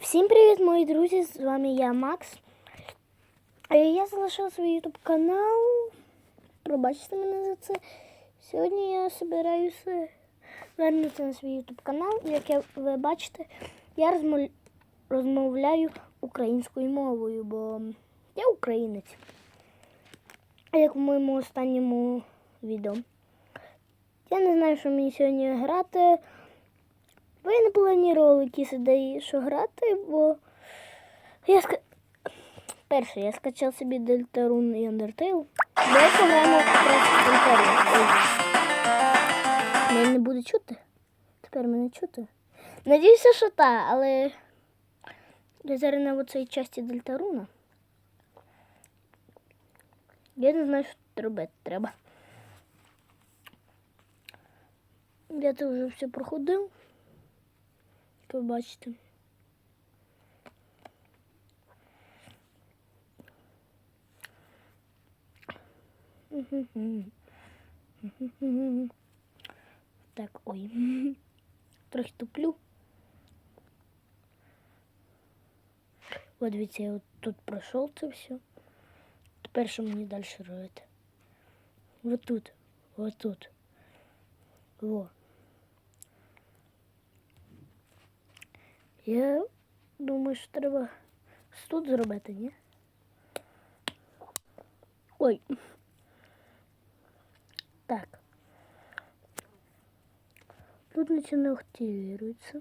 Всім привіт, мої друзі! З вами я, Макс. Е, Я залишив свій YouTube канал. Пробачте мене за це. Сьогодні я збираюся вернутися на свій YouTube канал. Як ви бачите, я розмовляю українською мовою, бо я українець. Як в моєму останньому відео. Я не знаю, що мені сьогодні грати. Бо я не планувала якісь ідеї, що грати, бо я ска... перше, я скачав собі Deltarune і Undertale. Давай пограємо якраз в. Ой. Мене не буде чути? Тепер мене чути. Надіюся, що так, але я зараз на цій часті Дельтаруна. Я не знаю, що робити треба. Я це вже все проходив. Як ви бачите. Так, ой. Трохи туплю. От дивіться, я от тут пройшов це все. Тепер що мені далі робити? Вот тут, вот тут. Во. Я думаю, що треба тут зробити, ні? Ой. Так. Тут ничего не активируется.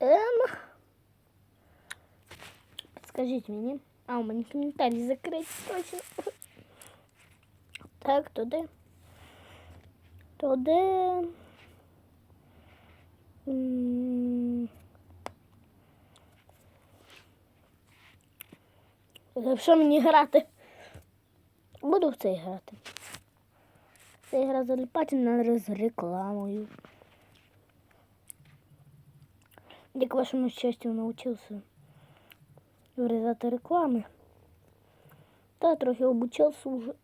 Эм. Скажите мне. А, у меня комментарий закрыть точно. Так, туди. Туди. М. За що мені грати? Буду в цей грати. Ця гра заліпати на з рекламою. Я к вашему счастью научился вырезать реклами. Та трохи обучался уже.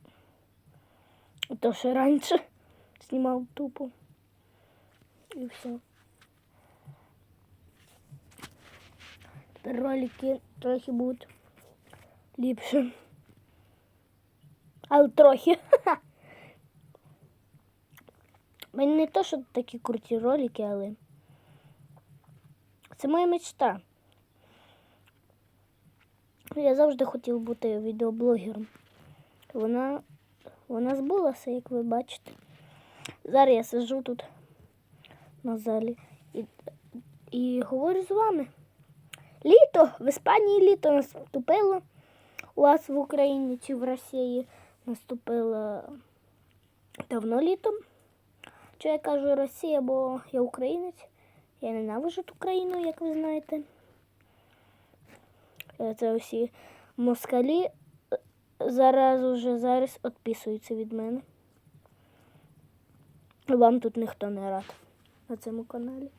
То, що раніше знімав тупо. І все. Ролики трохи будуть ліпше. Але трохи. У мене не то, що такі круті ролики, але це моя мечта. Я завжди хотів бути відеоблогером. Вона, вона збулася, як ви бачите. Зараз я сиджу тут на залі і, і говорю з вами. Літо в Іспанії літо наступило. У вас в Україні чи в Росії наступило давно літом. Що я кажу Росія, бо я українець. Я ненавижу ту країну, як ви знаєте. Е, Це усі москалі е, зараз уже зараз відписуються від мене. Вам тут ніхто не рад на цьому каналі.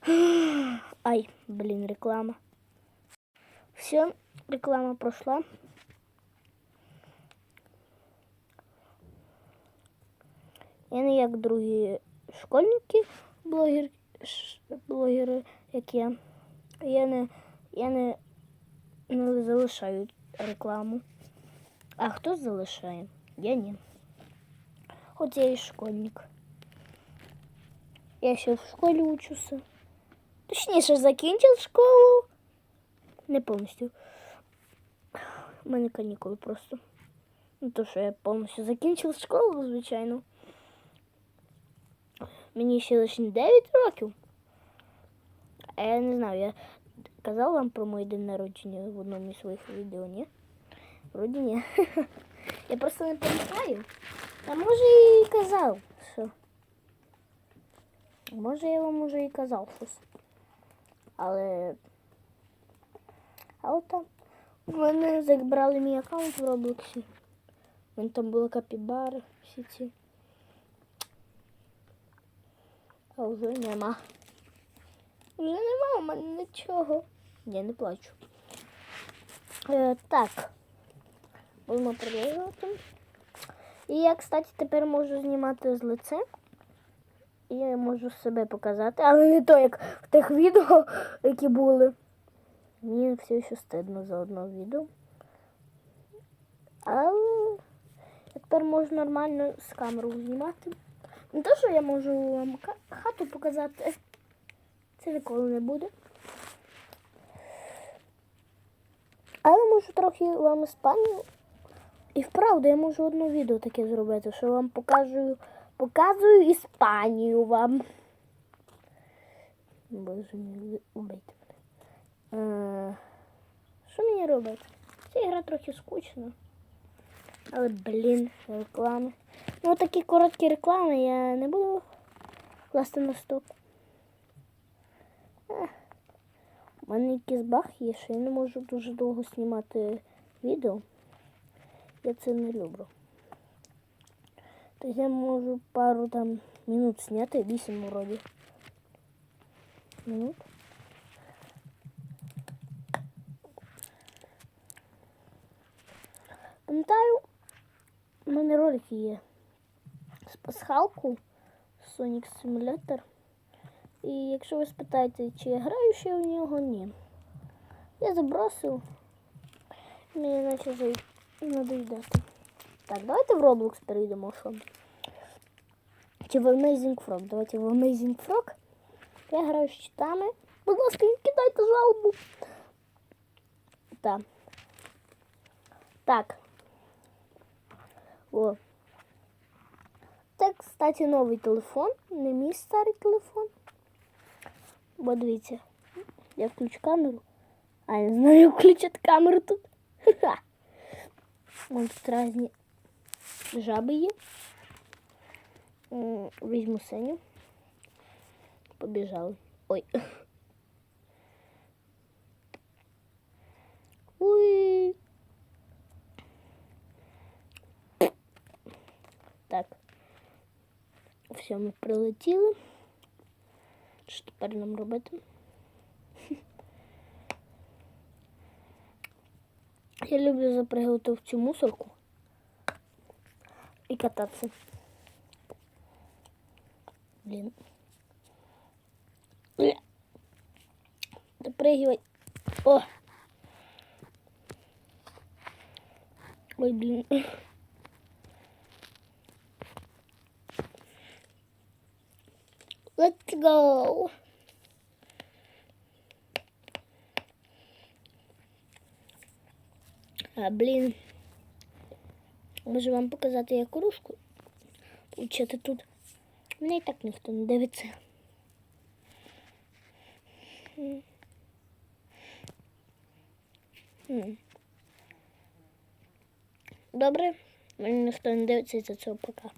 Ай, блін, реклама. Все, реклама пройшла. Я не як другі школьники, блогер, блогери, як я. Я не, я не, не залишаю рекламу. А хто залишає? Я ні. Хоч я і школьник. Я ще в школі учуся. Точніше, закінчив школу. Не повністю. У мене канікули просто. Ну, то, що я повністю закінчив школу, звичайно. Мені ще лише 9 років. А я не знаю, я казав вам про мій день народження в одному із своїх відео, ні? Вроді ні. Я просто не пам'ятаю. А може і казав, що. Може я вам уже і казав щось. Але. Але там. У мене забрали мій аккаунт в Роблоксі. Мене там були капібари всі ці. А вже нема. Вже нема у мене нічого. Я не плачу. Е, так. Будемо продовжувати. І я, кстати, тепер можу знімати з лице. І можу себе показати, але не то, як в тих відео, які були. Мені все ще стидно за одне відео. Але тепер можу нормально з камерою знімати. Не те, що я можу вам хату показати. Це ніколи не буде. Але можу трохи вам Іспанію. І вправду я можу одне відео таке зробити, що вам покажу, показую Іспанію вам. Боже мій, убийте мене. Е, Що мені робити? Ця гра трохи скучна. Але, блін, реклами. Ну, такі короткі реклами я не буду класти на стоп. У мене якийсь баг є, що я не можу дуже довго знімати відео. Я це не люблю. Тобто я можу пару там минут зняти, вісім вроді. Минут. Пам'ятаю, у мене ролики є з пасхалку Sonic Simulator. І якщо ви спитаєте, чи я граю ще в нього, ні. Я забросив. Мені наче надоїдати. Так, давайте в Roblox перейдемо, що. Чи в Amazing Frog. Давайте в Amazing Frog. Я граю з читами. Будь ласка, не кидайте жалобу. Так. Так. О. Це, кстати, новий телефон. Не мій старий телефон. Бо дивіться, я включу камеру. А, я не знаю, як включити камеру тут. Ха-ха. Вон тут різні жаби є. Візьму Сеню. Побіжали. Ой. Уй. Так. Все, ми прилетіли. Що тепер нам робити? Я люблю запрягати в цю мусорку і кататися. Блін. Бля. Допригивай. О! Ой, блін. Let's go. А, блін. Можу вам показати як кружку. Учити тут. Мене і так ніхто не дивиться. Добре, мене ніхто не дивиться за цього пока.